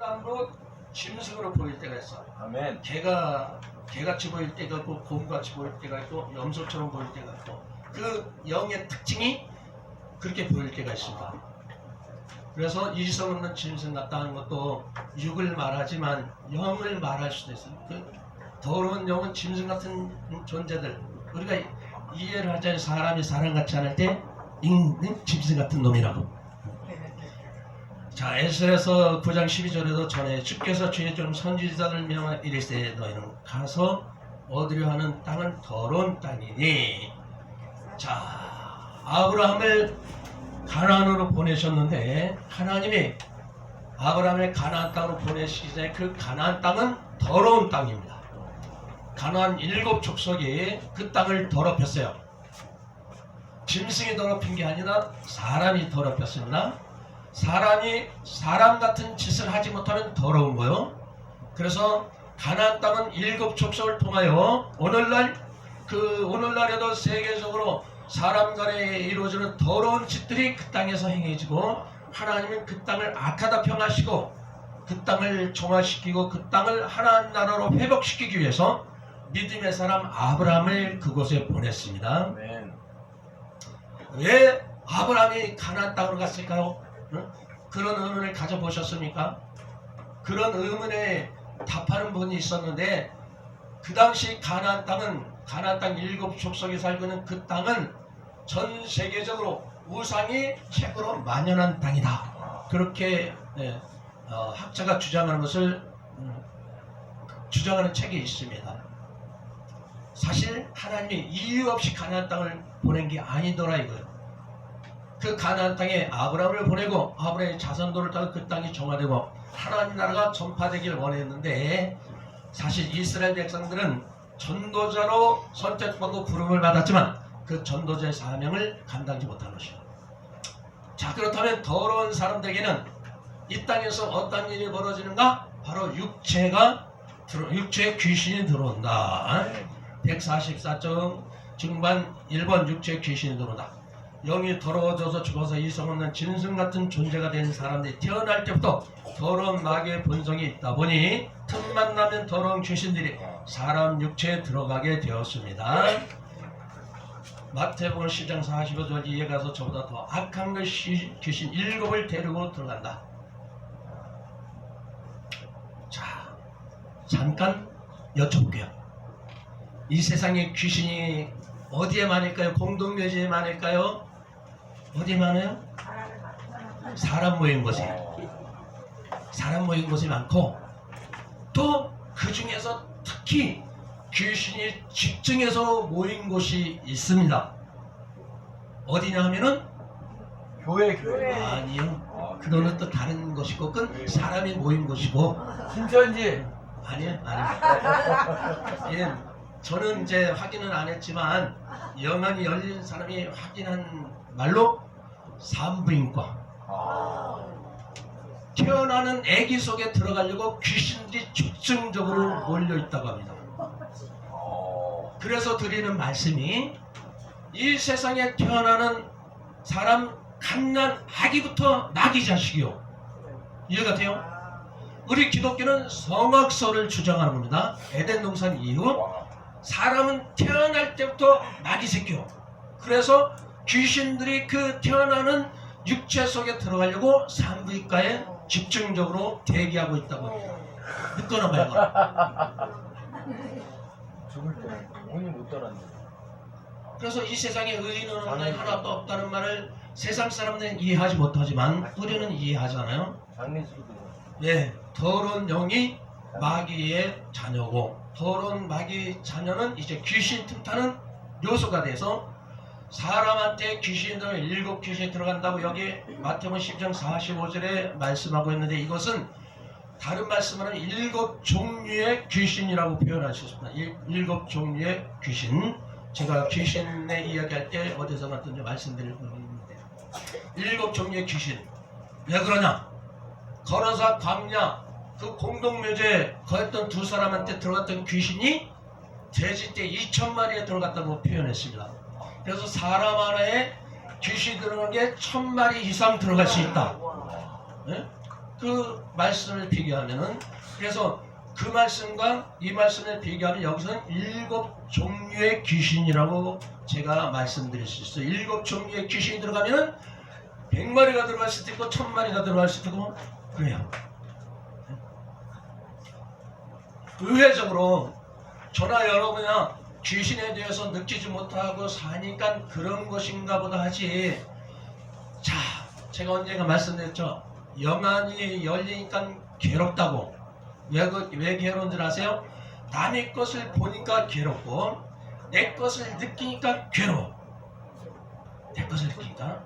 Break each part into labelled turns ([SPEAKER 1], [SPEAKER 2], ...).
[SPEAKER 1] 사람으로 짐승으로 보일 때가 있어.
[SPEAKER 2] 아멘.
[SPEAKER 1] 개가 개같이 보일 때가 있고 곰같이 보일 때가 있고 염소처럼 보일 때가 있고 그 영의 특징이 그렇게 보일 때가 있습니다. 그래서 이성 없는 짐승 같다는 것도 육을 말하지만 영을 말할 수도 있어요. 그 더러운 영은 짐승 같은 존재들 우리가 이해를 하자면 사람이 사람같지 않을 때 잉, 짐승 같은 놈이라고. 자 에스에서 9장 12절에도 전에 주께서 주의 좀 선지자들 명하 이르시되 너희는 가서 얻으려 하는 땅은 더러운 땅이니 자 아브라함을 가나안으로 보내셨는데 하나님이 아브라함을 가나안 땅으로 보내시기 전에 그 가나안 땅은 더러운 땅입니다. 가나안 일곱 족속이 그 땅을 더럽혔어요. 짐승이 더럽힌 게 아니라 사람이 더럽혔습니다. 사람이 사람 같은 짓을 하지 못하면 더러운 거요. 그래서 가나안 땅은 일곱 족속을 통하여 오늘날 그 오늘날에도 세계적으로 사람 간에 이루어지는 더러운 짓들이 그 땅에서 행해지고 하나님은 그 땅을 악하다 평하시고 그 땅을 종화시키고 그 땅을 하나님 나라로 회복시키기 위해서 믿음의 사람 아브라함을 그곳에 보냈습니다.
[SPEAKER 2] 아멘.
[SPEAKER 1] 왜 아브라함이 가나안 땅으로 갔을까요? 응? 그런 의문을 가져보셨습니까? 그런 의문에 답하는 분이 있었는데 그 당시 가나안 땅은 가나안 땅 일곱 족속이 살고 있는 그 땅은 전 세계적으로 우상이 최고로 만연한 땅이다. 그렇게 예, 어, 학자가 주장하는 것을 음, 주장하는 책이 있습니다. 사실 하나님이 이유 없이 가나안 땅을 보낸 게 아니더라 이거예요. 그 가나안 땅에 아브라함을 보내고 아브라함의 자손들을 따라 그 땅이 정화되고 하나님 나라가 전파되길 원했는데 사실 이스라엘 백성들은 전도자로 선택받고 부름을 받았지만 그 전도자의 사명을 감당하지 못한 것이요. 자 그렇다면 더러운 사람들에게는 이 땅에서 어떤 일이 벌어지는가? 바로 육체가 육체의 귀신이 들어온다. 144점 중반 1번 육체의 귀신이 들어온다. 영이 더러워져서 죽어서 이성 없는 짐승 같은 존재가 된 사람들이 태어날 때부터 더러운 마귀의 본성이 있다 보니 틈만 나면 더러운 귀신들이 사람 육체에 들어가게 되었습니다. 마태복음 10장 45절 이에 가서 저보다 더 악한 그 시- 귀신 일곱을 데리고 들어간다. 자, 잠깐 여쭤볼게요. 이 세상에 귀신이 어디에 많을까요? 공동묘지에 많을까요? 어디에 많아요? 사람 모인 곳에. 사람 모인 곳이 많고 또 그 중에서 특히 귀신이 집중해서 모인 곳이 있습니다. 어디냐 하면은
[SPEAKER 2] 교회 교회.
[SPEAKER 1] 아니요. 그거는 또 다른 것이고 그건 사람이 모인 곳이고
[SPEAKER 2] 신천지.
[SPEAKER 1] 아니요, 아니요. 예, 저는 이제 확인은 안 했지만 영안이 열린 사람이 확인한 말로 산부인과
[SPEAKER 2] 아.
[SPEAKER 1] 태어나는 아기 속에 들어가려고 귀신들이 집중적으로 몰려 있다고 합니다.
[SPEAKER 2] 어.
[SPEAKER 1] 그래서 드리는 말씀이 이 세상에 태어나는 사람 갓난 아기부터 나기 자식이요. 이해가 돼요? 우리 기독교는 성악설을 주장하는 겁니다. 에덴 동산 이후
[SPEAKER 2] 와.
[SPEAKER 1] 사람은 태어날 때부터 나기 새끼요. 그래서 귀신들이 그 태어나는 육체 속에 들어가려고 산부인과에 집중적으로 대기하고 있다고 합니다. 믿거나 말거나.
[SPEAKER 2] 죽을 때 운이 못 따랐네.
[SPEAKER 1] 그래서 이 세상에 의인은 없나니 하나도 없다는 말을 세상 사람들은 이해하지 못하지만 우리는 이해하잖아요. 예, 더러운 영이 마귀의 자녀고 더러운 마귀 자녀는 이제 귀신 틈타는 요소가 돼서 사람한테 귀신이 들어 일곱 귀신이 들어간다고 여기 마태복음 10장 45절에 말씀하고 있는데 이것은 다른 말씀으로는 일곱 종류의 귀신이라고 표현할 수 있습니다. 일, 일곱 종류의 귀신. 제가 귀신의 이야기할 때 어디서 갔든지 말씀드릴 거는데 일곱 종류의 귀신. 왜 그러냐? 걸어서 광야 그 공동묘지에 거했던 두 사람한테 들어갔던 귀신이 돼지 떼 2천 마리에 들어갔다고 표현했습니다. 그래서 사람 하나에 귀신 들어간 게천 마리 이상 들어갈 수 있다. 예? 그 말씀을 비교하면은 그래서 그 말씀과 이 말씀을 비교하면 여기서는 일곱 종류의 귀신이라고 제가 말씀드릴 수 있어요. 일곱 종류의 귀신이 들어가면은 백 마리가 들어갈 수도 있고 천 마리가 들어갈 수도 있고 그래요. 의외적으로 저나 여러분이나 귀신에 대해서 느끼지 못하고 사니까 그런 것인가 보다 하지. 자, 제가 언젠가 말씀드렸죠. 영안이 열리니까 괴롭다고. 왜, 그, 왜 괴로운 줄 아세요? 남의 것을 보니까 괴롭고, 내 것을 느끼니까 괴로워. 내 것을 느끼니까.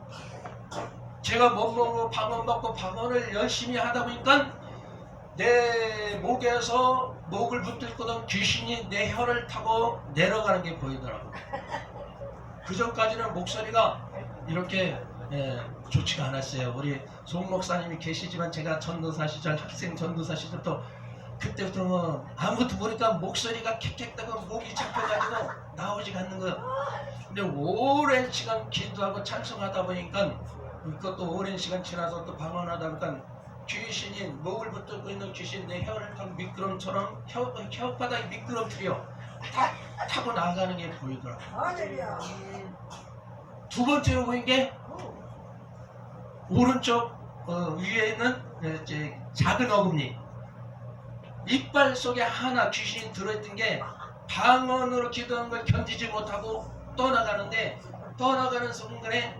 [SPEAKER 1] 제가 몸으로 방언받고 방언을 열심히 하다 보니까 내 목에서 목을 붙들고던 귀신이 내 혀를 타고 내려가는 게 보이더라고요. 그 전까지는 목소리가 이렇게 예, 좋지가 않았어요. 우리 송 목사님이 계시지만 제가 전도사 시절 학생 전도사 시절부터 그때부터 뭐 아무것도 모르니까 목소리가 캑캑다가 목이 잡혀가지고 나오지가 않는 거예요. 근데 오랜 시간 기도하고 찬송하다 보니까 그것도 오랜 시간 지나서 또 방언하다 보니까 귀신이 목을 붙들고 있는 귀신 내 혀를 타고 미끄럼처럼 혀, 혀바닥이 미끄럼뜨려 탁 타고 나가는 게 보이더라고요.
[SPEAKER 3] 할렐루야.
[SPEAKER 1] 두 번째로 보인 게 오른쪽 어, 위에 있는 어, 이제 작은 어금니 이빨 속에 하나 귀신이 들어있던 게 방언으로 기도하는 걸 견디지 못하고 떠나가는데 떠나가는 순간에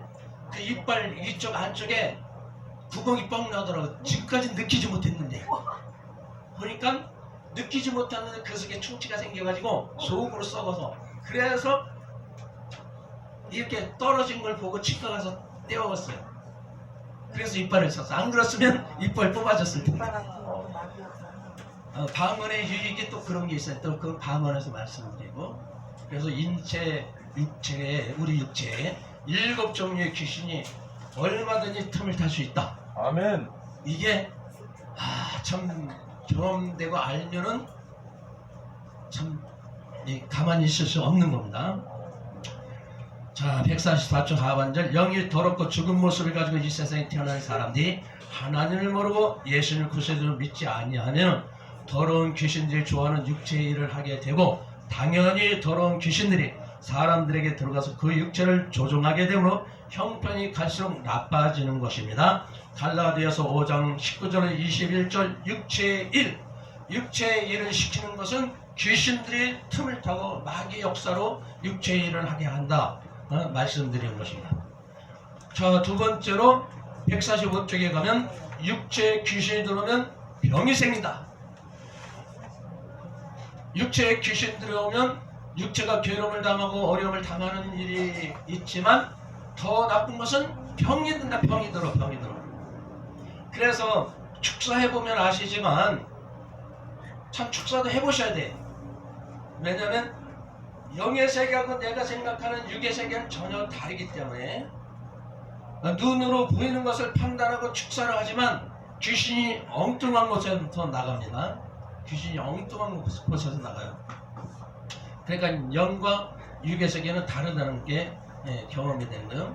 [SPEAKER 1] 그 이빨 이쪽 안쪽에 구멍이 뻥 나더라고 지금까지 느끼지 못했는데 보니까 느끼지 못하는 그 속에 충치가 생겨가지고 속으로 썩어서 그래서 이렇게 떨어진 걸 보고 치과 가서 떼어갔어요. 그래서 이빨을 썼어. 안 그랬으면 이빨 뽑아졌을 텐데.
[SPEAKER 3] 어,
[SPEAKER 1] 방언의 유익이 또 그런 게 있어요. 또 그 방언에서 말씀드리고. 그래서 인체, 육체에, 우리 육체에 일곱 종류의 귀신이 얼마든지 틈을 탈 수 있다.
[SPEAKER 2] 아멘.
[SPEAKER 1] 이게, 아, 참 경험되고 알면은 참 이, 가만히 있을 수 없는 겁니다. 자, 144초 하반절 영이 더럽고 죽은 모습을 가지고 이 세상에 태어난 사람들이 하나님을 모르고 예수를 구세주로 믿지 아니하면 더러운 귀신들이 좋아하는 육체의 일을 하게 되고 당연히 더러운 귀신들이 사람들에게 들어가서 그 육체를 조종하게 되므로 형편이 갈수록 나빠지는 것입니다. 갈라디아서 5장 19절 21절 육체의 일 육체의 일을 시키는 것은 귀신들이 틈을 타고 마귀 역사로 육체의 일을 하게 한다. 어, 말씀드리는 것입니다. 자, 두 번째로 145쪽에 가면 육체에 귀신이 들어오면 병이 생긴다. 육체에 귀신 들어오면 육체가 괴로움을 당하고 어려움을 당하는 일이 있지만 더 나쁜 것은 병이 든다. 병이 들어, 병이 들어. 그래서 축사 해 보면 아시지만 참 축사도 해보셔야 돼. 왜냐면 영의 세계하고 내가 생각하는 육의 세계는 전혀 다르기 때문에 눈으로 보이는 것을 판단하고 축사를 하지만 귀신이 엉뚱한 곳에서 나갑니다. 귀신이 엉뚱한 곳에서 나가요. 그러니까 영과 육의 세계는 다르다는 게 예, 경험이 되는.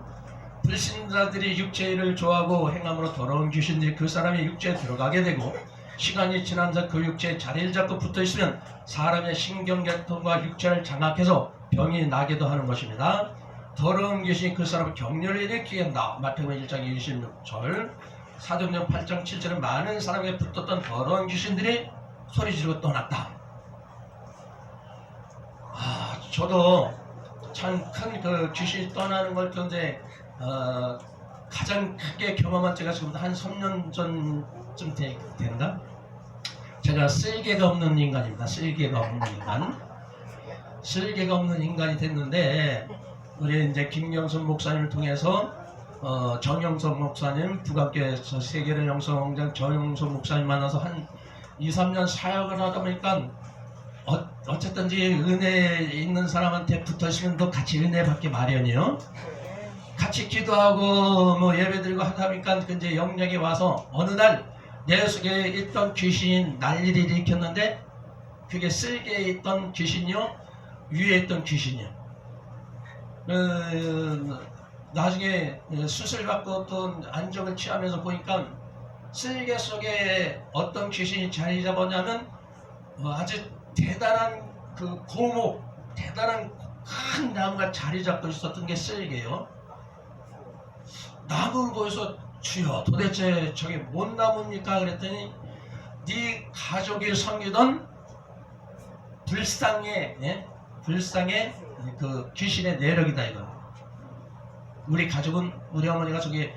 [SPEAKER 1] 불신자들이 육체를 좋아하고 행함으로 더러운 귀신들이 그 사람의 육체에 들어가게 되고 시간이 지나면서 그 육체에 자리를 잡고 붙어 있으면 사람의 신경계통과 육체를 장악해서 병이 나기도 하는 것입니다. 더러운 귀신이 그 사람을 격렬히 일으키게 한다. 마태복음 1장 26절 사도행전 8장 7절은 많은 사람에게 붙었던 더러운 귀신들이 소리 지르고 떠났다. 아, 저도 참큰그 귀신이 떠나는 걸 근데 어, 가장 크게 경험한 제가 지금 한 3년 전쯤 되, 된다? 제가 쓸개가 없는 인간입니다. 쓸개가 없는 인간. 쓸개가 없는 인간이 됐는데 우리 이제 김경선 목사님을 통해서 어, 정영선 목사님 북학교에서 세계를 영성왕장 정영선 목사님 만나서 한 2, 3년 사역을 하다 보니까 어, 어쨌든지 은혜 있는 사람한테 붙어 있으면 또 같이 은혜 받기 마련이요. 같이 기도하고 뭐 예배드리고 하다 보니까 이제 영역이 와서 어느 날 내 속에 있던 귀신이 난리를 일으켰는데 그게 쓸개에 있던 귀신이요 위에 있던 귀신이요. 어, 나중에 수술 받고 또 안정을 취하면서 보니까 쓸개 속에 어떤 귀신이 자리 잡았냐면 어, 아주 대단한 그 고목, 대단한 큰 나무가 자리 잡고 있었던 게 쓸개요. 나무를 보여서 주여 도대체 저게 뭔 나무입니까? 그랬더니 네 가족이 섬기던 불상의 예? 불상의 그 귀신의 내력이다 이거. 우리 가족은 우리 어머니가 저기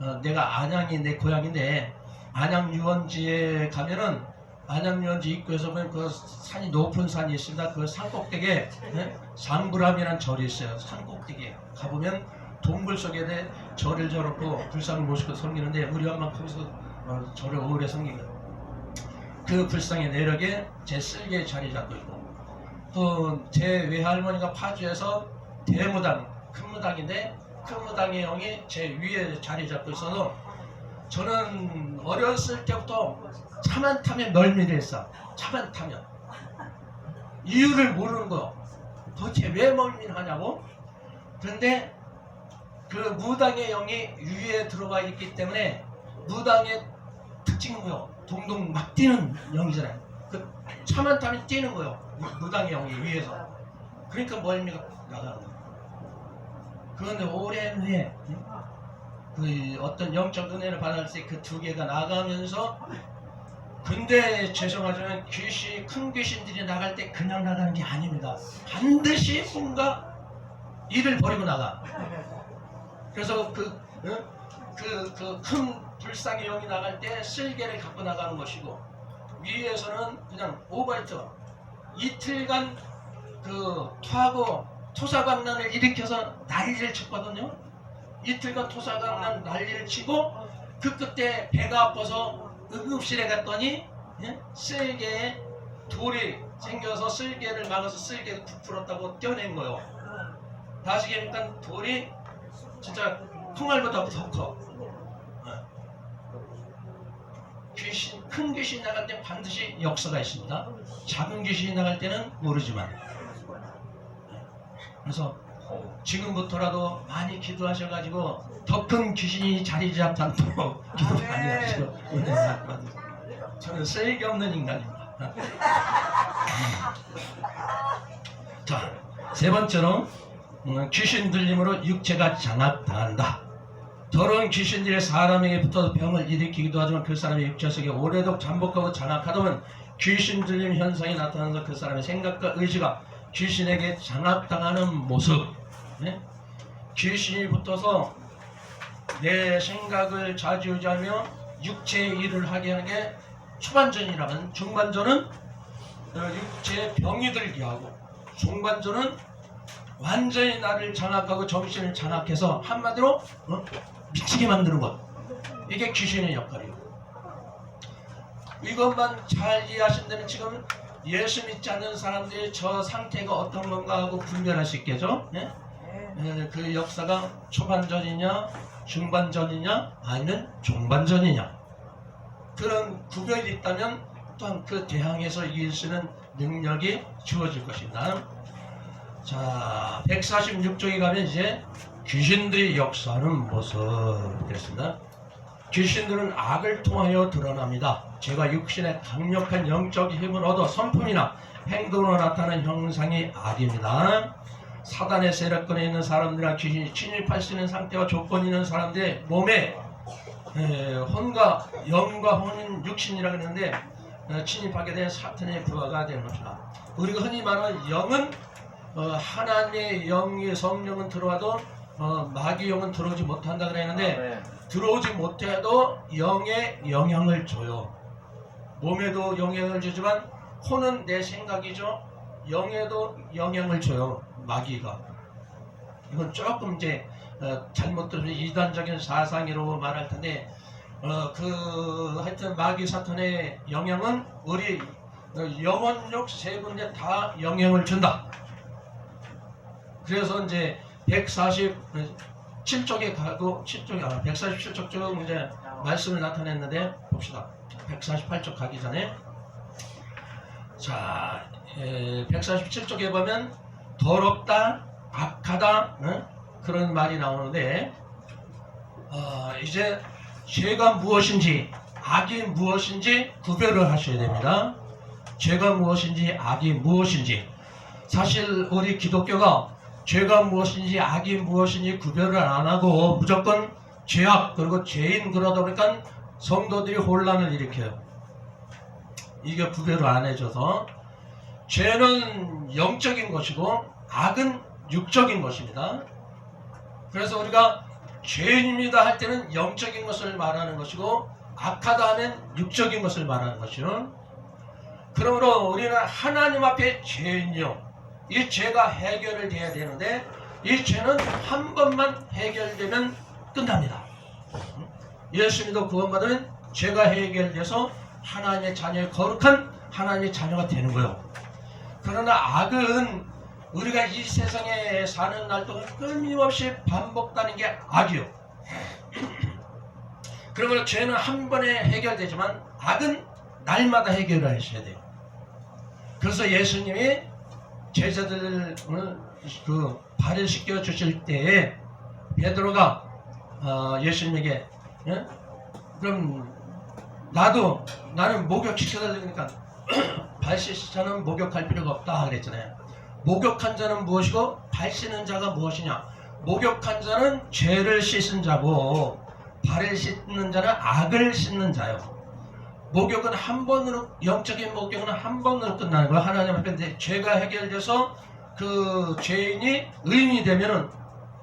[SPEAKER 1] 어, 내가 안양이 내 고향인데 안양 유원지에 가면은 안양 유원지 입구에서 보면 그 산이 높은 산이 있습니다. 그 산 꼭대기에 예? 상부람이라는 절이 있어요. 산 꼭대기에 가보면 동굴 속에 내 절을 저놓고 불상을 모시고 섬기는데 우리 엄마 거기서 어, 절을 오래 섬기거든. 그 불상의 내력에 제 쓸개 자리 잡고 있고 또 제 외할머니가 파주에서 대무당 큰 무당인데 큰 무당의 형이 제 위에 자리 잡고 있어서 저는 어렸을 때부터 차만 타면 멀미를 했어 차만 타면 이유를 모르는 거 도대체 왜 멀미를 하냐고 그런데 그 무당의 영이 위에 들어가 있기 때문에 무당의 특징은 뭐요? 동동 막 뛰는 영이잖아요. 그 차만 타면 뛰는 거요. 무당의 영이 위에서. 그러니까 멀미가 나가는 거예요. 그런데 오랜 후에 응? 그 어떤 영적 은혜를 받을 때 그 두 개가 나가면서 근데 죄송하지만 귀신 큰 귀신들이 나갈 때 그냥 나가는 게 아닙니다. 반드시 뭔가 일을 벌이고 나가. 그래서 그, 그, 그 큰 불상의 영이 나갈 때 쓸개를 갖고 나가는 것이고, 위에서는 그냥 오바이트, 이틀간 그 토하고 토사광난을 일으켜서 난리를 쳤거든요. 이틀간 토사광난 난리를 치고, 그 끝에 배가 아파서 응급실에 갔더니, 예? 쓸개에 돌이 생겨서 쓸개를 막아서 쓸개가 부풀었다고 떼어낸 거예요. 다시 보니까 돌이 진짜 통알보다 더 커. 어. 귀신, 큰 귀신이 나갈 때 반드시 역사가 있습니다. 작은 귀신이 나갈 때는 모르지만. 그래서 지금부터라도 많이 기도하셔가지고 더 큰 귀신이 자리 잡도록 기도 많이 하시고 은혜 많이 받으세요. 저는 쓸개 없는 인간입니다. 자, 세 번째로 음, 귀신 들림으로 육체가 장악당한다. 더러운 귀신들이 사람에게 붙어서 병을 일으키기도 하지만 그 사람의 육체 속에 오래도록 잠복하고 장악하다 귀신 들림 현상이 나타나서 그 사람의 생각과 의지가 귀신에게 장악당하는 모습. 네? 귀신이 붙어서 내 생각을 좌지우지하며 육체의 일을 하게 하는 게 초반전이라면 중반전은 어, 육체의 병이 들게 하고 중반전은 완전히 나를 장악하고 정신을 장악해서 한마디로 어? 미치게 만드는 것 이게 귀신의 역할이에요 이것만 잘 이해하신다면 지금 예수 믿지 않는 사람들이 저 상태가 어떤 건가 하고 분별할 수 있겠죠 네? 에, 그 역사가 초반전이냐 중반전이냐 아니면 중반전이냐 그런 구별이 있다면 또한 그 대항에서 이길 수 있는 능력이 주어질 것입니다 자, 146쪽에 가면 이제 귀신들이 역사하는 모습 됐습니다. 귀신들은 악을 통하여 드러납니다. 제가 육신의 강력한 영적 힘을 얻어 성품이나 행동으로 나타나는 형상이 악입니다. 사단의 세력권에 있는 사람들이나 귀신이 침입할 수 있는 상태와 조건이 있는 사람들의 몸에 에, 혼과 영과 혼인 육신이라고 했는데 어, 침입하게 된 사탄의 부하가 되는 것이다. 우리가 흔히 말하는 영은 어, 하나님의 영의 성령은 들어와도 어, 마귀 영은 들어오지 못한다 그랬는데
[SPEAKER 2] 네.
[SPEAKER 1] 들어오지 못해도 영에 영향을 줘요. 몸에도 영향을 주지만 혼은 내 생각이죠. 영에도 영향을 줘요. 마귀가. 이건 조금 이제 어, 잘못 들으면 이단적인 사상이라고 말할 텐데 어, 그 하여튼 마귀 사탄의 영향은 우리 어, 영혼력 세 군데 다 영향을 준다. 그래서 이제 147쪽에 가고 7쪽에 아, 147쪽 쪽 이제 말씀을 나타냈는데 봅시다. 148쪽 가기 전에 자 147쪽에 보면 더럽다, 악하다 어? 그런 말이 나오는데 어, 이제 죄가 무엇인지 악이 무엇인지 구별을 하셔야 됩니다. 죄가 무엇인지 악이 무엇인지 사실 우리 기독교가 죄가 무엇인지 악이 무엇인지 구별을 안 하고 무조건 죄악 그리고 죄인 그러다 보니까 성도들이 혼란을 일으켜요. 이게 구별을 안 해줘서 죄는 영적인 것이고 악은 육적인 것입니다. 그래서 우리가 죄인입니다 할 때는 영적인 것을 말하는 것이고 악하다 하면 육적인 것을 말하는 것이요. 그러므로 우리는 하나님 앞에 죄인이요. 이 죄가 해결을 돼야 되는데 이 죄는 한 번만 해결되면 끝납니다. 예수님도 구원받으면 죄가 해결돼서 하나님의 자녀의 거룩한 하나님의 자녀가 되는 거예요. 그러나 악은 우리가 이 세상에 사는 날 동안 끊임없이 반복되는 게 악이요. 그러므로 죄는 한 번에 해결되지만 악은 날마다 해결을 하셔야 돼요. 그래서 예수님이 제자들을 그 씻겨 주실 때에 베드로가 어, 예수님에게 예? 그럼 나도 나는 목욕 시켜달라니까 발 씻자는 목욕할 필요가 없다 그랬잖아요. 목욕한 자는 무엇이고 발 씻는 자가 무엇이냐? 목욕한 자는 죄를 씻은 자고 발을 씻는 자는 악을 씻는 자요. 목욕은 한 번으로 영적인 목욕은 한 번으로 끝나는 거야. 하나님 앞에 죄가 해결돼서 그 죄인이 의인이 되면은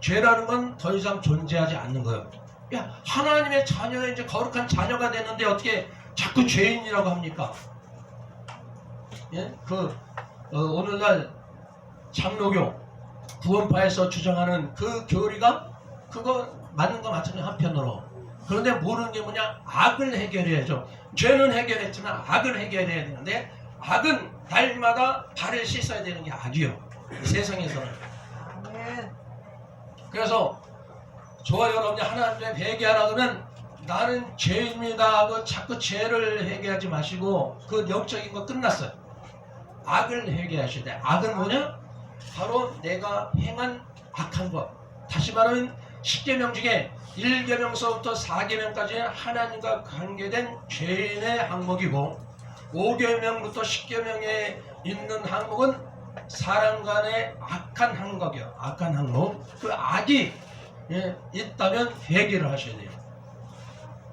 [SPEAKER 1] 죄라는 건 더 이상 존재하지 않는 거예요. 야 하나님의 자녀가 이제 거룩한 자녀가 되는데 어떻게 자꾸 죄인이라고 합니까? 예? 그 어, 오늘날 장로교 구원파에서 주장하는 그 교리가 그거 맞는 거 맞잖아요 한편으로. 그런데 모르는 게 뭐냐? 악을 해결해야죠. 죄는 해결했지만 악을 해결해야 되는데 악은 날마다 발을 씻어야 되는 게 악이요. 이 세상에서는.
[SPEAKER 3] 아멘.
[SPEAKER 1] 그래서 저와 여러분이 하나님께 회개하라 그러면 나는 죄입니다 하고 자꾸 죄를 회개하지 마시고 그 영적인 거 끝났어요. 악을 회개하셔야 돼. 악은 뭐냐? 바로 내가 행한 악한 것. 다시 말하면 10계명 중에 1계명서부터 4계명까지 하나님과 관계된 죄인의 항목이고 5계명부터 10계명에 있는 항목은 사람 간의 악한 항목이요. 악한 항목. 그 악이 예, 있다면 회개를 하셔야 돼요.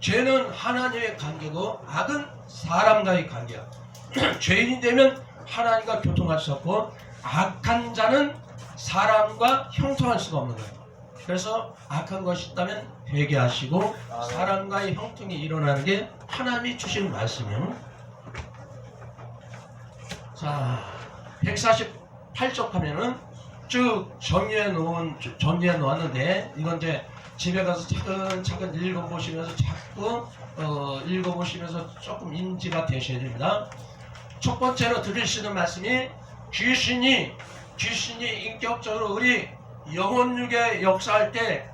[SPEAKER 1] 죄는 하나님의 관계고 악은 사람과의 관계야. 죄인이 되면 하나님과 교통할 수 없고 악한 자는 사람과 형통할 수가 없는 거예요. 그래서 악한 것이 있다면 회개하시고 사람과의 형통이 일어나는 게 하나님이 주신 말씀이에요. 자, 148쪽 하면은 쭉 정리해 놓은 정리해 놓았는데 이건 이제 집에 가서 차근차근 읽어보시면서 자꾸 어, 읽어보시면서 조금 인지가 되셔야 됩니다. 첫 번째로 드릴 수 있는 말씀이 귀신이 귀신이 인격적으로 우리 영혼육에 역사할 때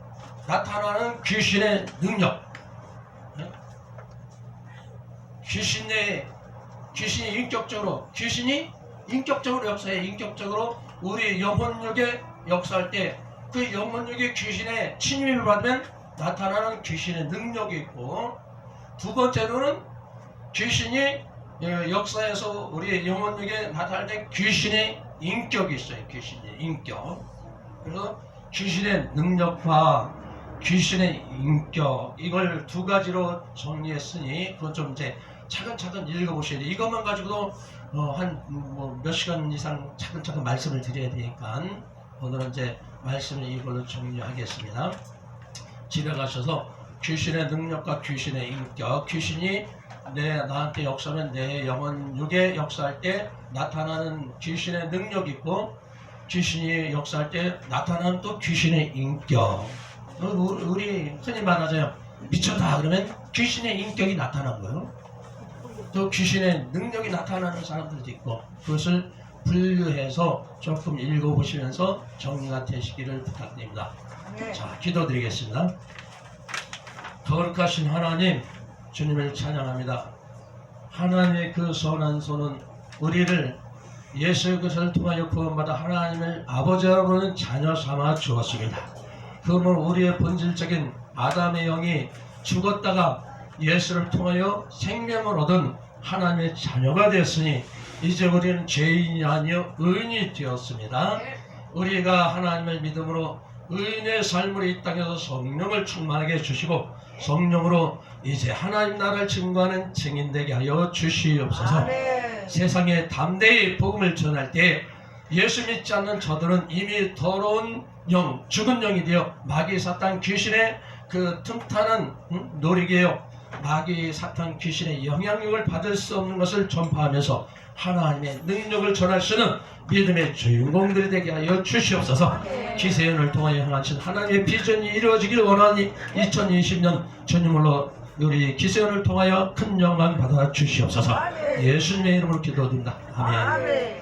[SPEAKER 1] 나타나는 귀신의 능력. 네? 귀신의 귀신이 인격적으로 귀신이 인격적으로 역사해 인격적으로 우리 영혼육에 역사할 때 그 영혼육의 귀신의 침입을 받으면 나타나는 귀신의 능력이 있고 두 번째로는 귀신이 예, 역사에서 우리 영혼육에 나타날 때 귀신의 인격이 있어요. 귀신의 인격. 그래서 귀신의 능력과 귀신의 인격 이걸 두 가지로 정리했으니 그건 좀 이제 차근차근 읽어보셔야 돼요. 이것만 가지고도 어, 한뭐몇 시간 이상 차근차근 말씀을 드려야 되니까 오늘은 이제 말씀을 이걸로 정리하겠습니다. 집에 가셔서 귀신의 능력과 귀신의 인격, 귀신이 내 나한테 역사하면 내 영혼 육에 역사할 때 나타나는 귀신의 능력이 있고 귀신이 역사할 때 나타나는 또 귀신의 인격. 어, 우리 흔히 말하자요. 미쳤다 그러면 귀신의 인격이 나타난 거예요. 또 귀신의 능력이 나타나는 사람들도 있고 그것을 분류해서 조금 읽어보시면서 정리가 되시기를 부탁드립니다.
[SPEAKER 3] 아멘.
[SPEAKER 1] 자, 기도드리겠습니다. 거룩하신 하나님, 주님을 찬양합니다. 하나님의 그 선한 손은 우리를 예수 그리스도를 통하여 구원받아 하나님을 아버지라 부르는 자녀 삼아 주었습니다. 그러면 우리의 본질적인 아담의 영이 죽었다가 예수를 통하여 생명을 얻은 하나님의 자녀가 되었으니 이제 우리는 죄인이 아니여 의인이 되었습니다. 우리가 하나님을 믿음으로 의인의 삶으로 이 땅에서 성령을 충만하게 해주시고 성령으로 이제 하나님 나라를 증거하는 증인 되게 하여 주시옵소서. 세상에 담대히 복음을 전할 때 예수 믿지 않는 저들은 이미 더러운 영, 죽은 영이 되어 마귀 사탄 귀신의 그 틈타는 음, 놀이게요. 마귀 사탄 귀신의 영향력을 받을 수 없는 것을 전파하면서 하나님의 능력을 전할 수 있는 믿음의 주인공들이 되게 하여 주시옵소서. 기세연을 통하여 향하신 하나님의 비전이 이루어지길 원하니 2020년 주님으로 우리 기세연을 통하여 큰 영광 받아 주시옵소서. 예수님의 이름으로 기도드립니다. 아멘.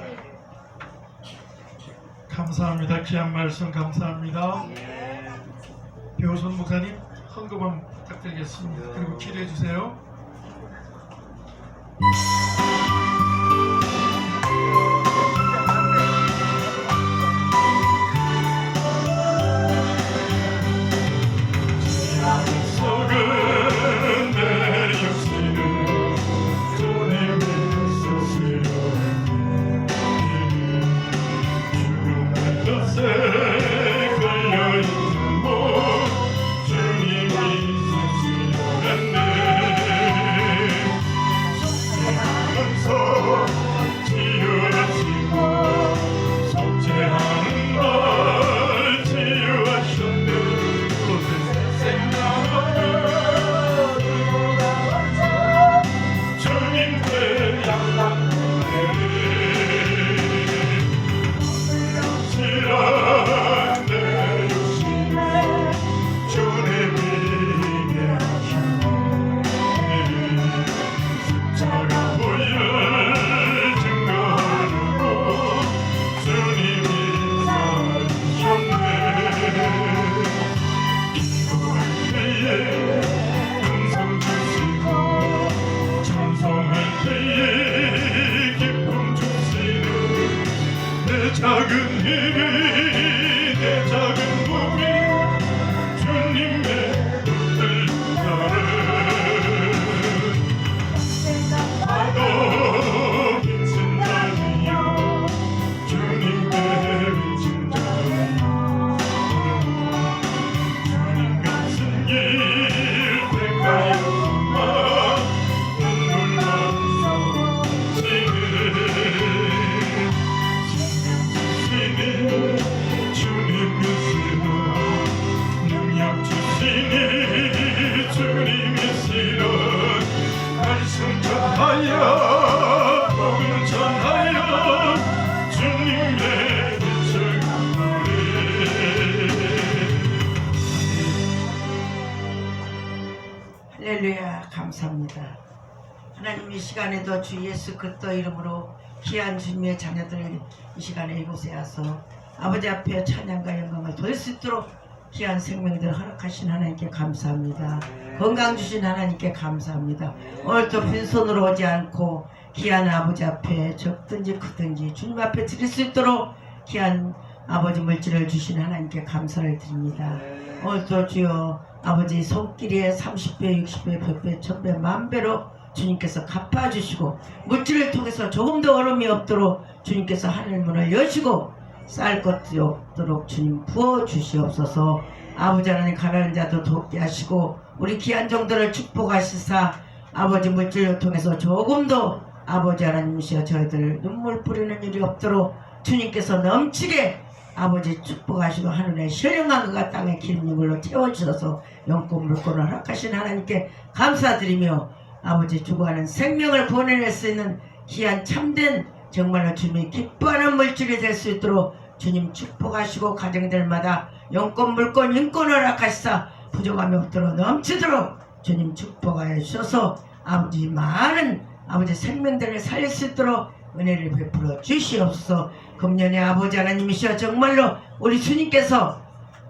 [SPEAKER 3] 감사합니다. 귀한 말씀 감사합니다. 배우선 목사님 헌금함 부탁드리겠습니다. 그리고 기도해 주세요. 이
[SPEAKER 4] 시간에도 주 예수 그리스도 이름으로 귀한 주님의 자녀들 이 시간에 이곳에 와서 아버지 앞에 찬양과 영광을 돌릴 수 있도록 귀한 생명들 허락하신 하나님께 감사합니다. 건강 주신 하나님께 감사합니다. 오늘도 빈손으로 오지 않고 귀한 아버지 앞에 적든지 크든지 주님 앞에 드릴 수 있도록 귀한 아버지 물질을 주신 하나님께 감사를 드립니다. 오늘도 주여 아버지 손길에 30배, 60배, 100배, 1000배, 만배로 주님께서 갚아주시고 물질을 통해서 조금 더 얼음이 없도록 주님께서 하늘 문을 여시고 쌀 것도 없도록 주님 부어주시옵소서. 아버지 하나님 가난한 자도 돕게 하시고 우리 귀한 종들을 축복하시사 아버지 물질을 통해서 조금 더 아버지 하나님이시여 저희들 눈물 뿌리는 일이 없도록 주님께서 넘치게 아버지 축복하시고 하늘에 신령한 그가 땅의 기름물로 채워주셔서 영권 물권을 허락하신 하나님께 감사드리며 아버지 주고하는 생명을 보내낼 수 있는 귀한 참된 정말로 주님이 기뻐하는 물질이 될 수 있도록 주님 축복하시고 가정들마다 영권 물권 인권을 허락하시사 부족함이 없도록 넘치도록 주님 축복하여 주셔서. 아버지 많은 아버지 생명들을 살릴 수 있도록 은혜를 베풀어 주시옵소서 금년에 아버지 하나님이시여 정말로 우리 주님께서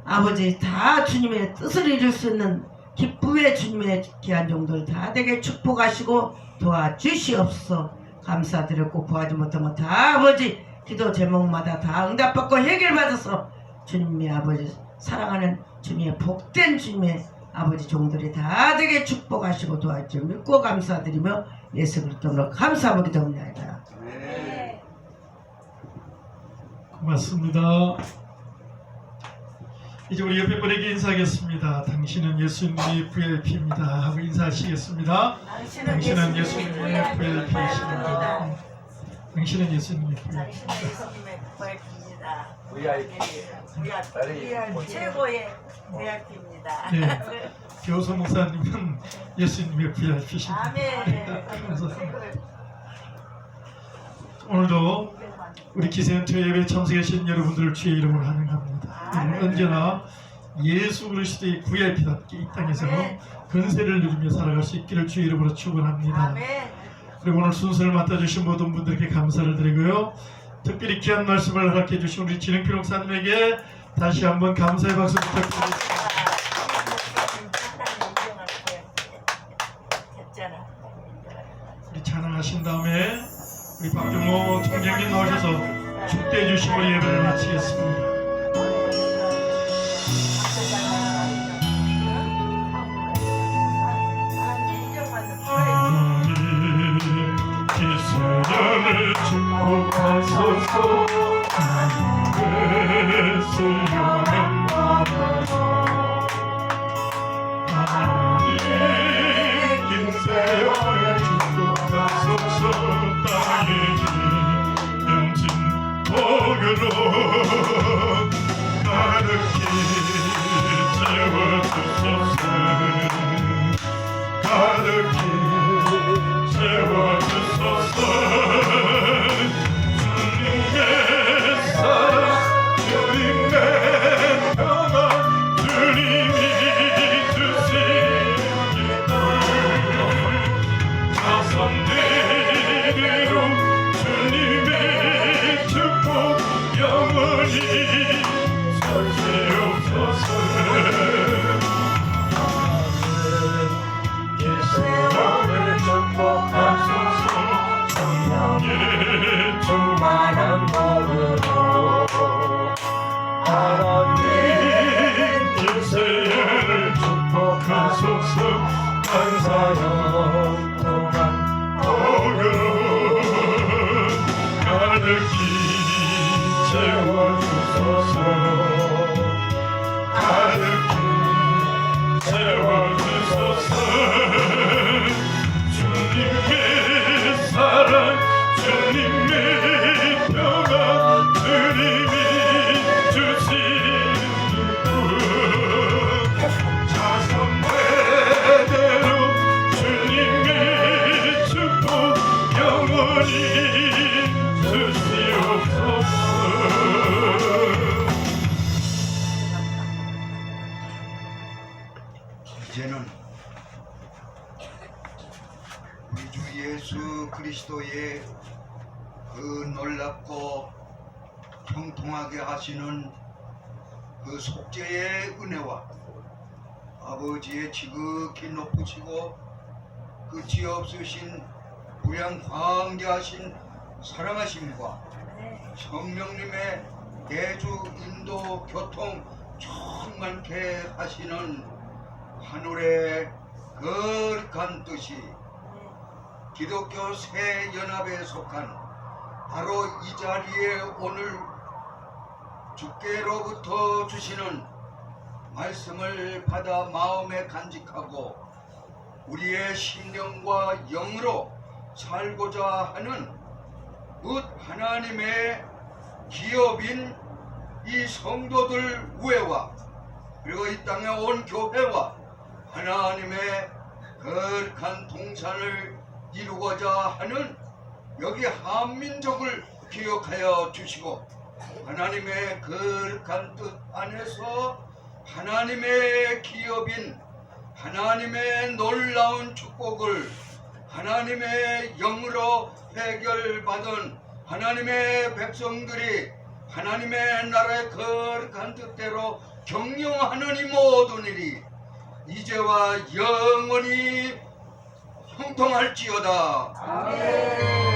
[SPEAKER 4] 아버지 다 주님의 뜻을 이룰 수 있는 기쁨의 주님의 귀한 종들 다 되게 축복하시고 도와주시옵소서 감사드렸고 구하지 못한 것다 아버지 기도 제목마다 다 응답받고 해결받아서 주님의 아버지 사랑하는 주님의 복된 주님의 아버지 종들이 다 되게 축복하시고 도와주어 믿고 감사드리며 예수 그리스도로 감사하고 기도 합니다.
[SPEAKER 3] 고맙습니다. 이제 우리 옆에 분에게 인사하겠습니다. 당신은 예수님의 VIP입니다. 하고 인사하시겠습니다. 당신은 예수님의 VIP이십니다. 당신은 예수님의 VIP.
[SPEAKER 5] 당신은 예수님의 VIP입니다.
[SPEAKER 2] VIP.
[SPEAKER 5] VIP 최고의 VIP입니다.
[SPEAKER 3] 네. 교수 목사님은 예수님의 VIP십니다.
[SPEAKER 5] 아멘.
[SPEAKER 3] 감사합니다. 오늘도 우리 기센터 예배 참석하신 여러분들을 주의 이름으로 환영합니다. 여러분 언제나 예수 그리스도의 VIP답게 이 땅에서 근세를 누리며 살아갈 수 있기를 주의 이름으로 축원합니다.
[SPEAKER 5] 아멘.
[SPEAKER 3] 그리고 오늘 순서를 맡아주신 모든 분들께 감사를 드리고요. 특별히 귀한 말씀을 허락해 주신 우리 진행필 목사님에게 다시 한번 감사의 박수 부탁드립니다. 우리 찬양하신 다음에 우리 박정호 총장님 나오셔서 축대해 주시고 예배를 마치겠습니다. 축복하소서 예수
[SPEAKER 6] 이제는 우리 주 예수 그리스도의 그 놀랍고 형통하게 하시는 그 속죄의 은혜와 아버지의 지극히 높으시고 끝이 없으신 부양 광대하신 사랑하심과 성령님의 대주 인도 교통 충만케 하시는 하늘의 거룩한 뜻이 기독교 새 연합에 속한 바로 이 자리에 오늘 주께로부터 주시는 말씀을 받아 마음에 간직하고 우리의 신령과 영으로 살고자 하는 묻 하나님의 기업인 이 성도들 우애와 그리고 이 땅에 온 교회와 하나님의 거룩한 동산을 이루고자 하는 여기 한민족을 기억하여 주시고 하나님의 거룩한 뜻 안에서 하나님의 기업인 하나님의 놀라운 축복을 하나님의 영으로 해결받은 하나님의 백성들이 하나님의 나라의 거룩한 뜻대로 경영하는 이 모든 일이 이제와 영원히 형통할지어다.
[SPEAKER 5] 아멘.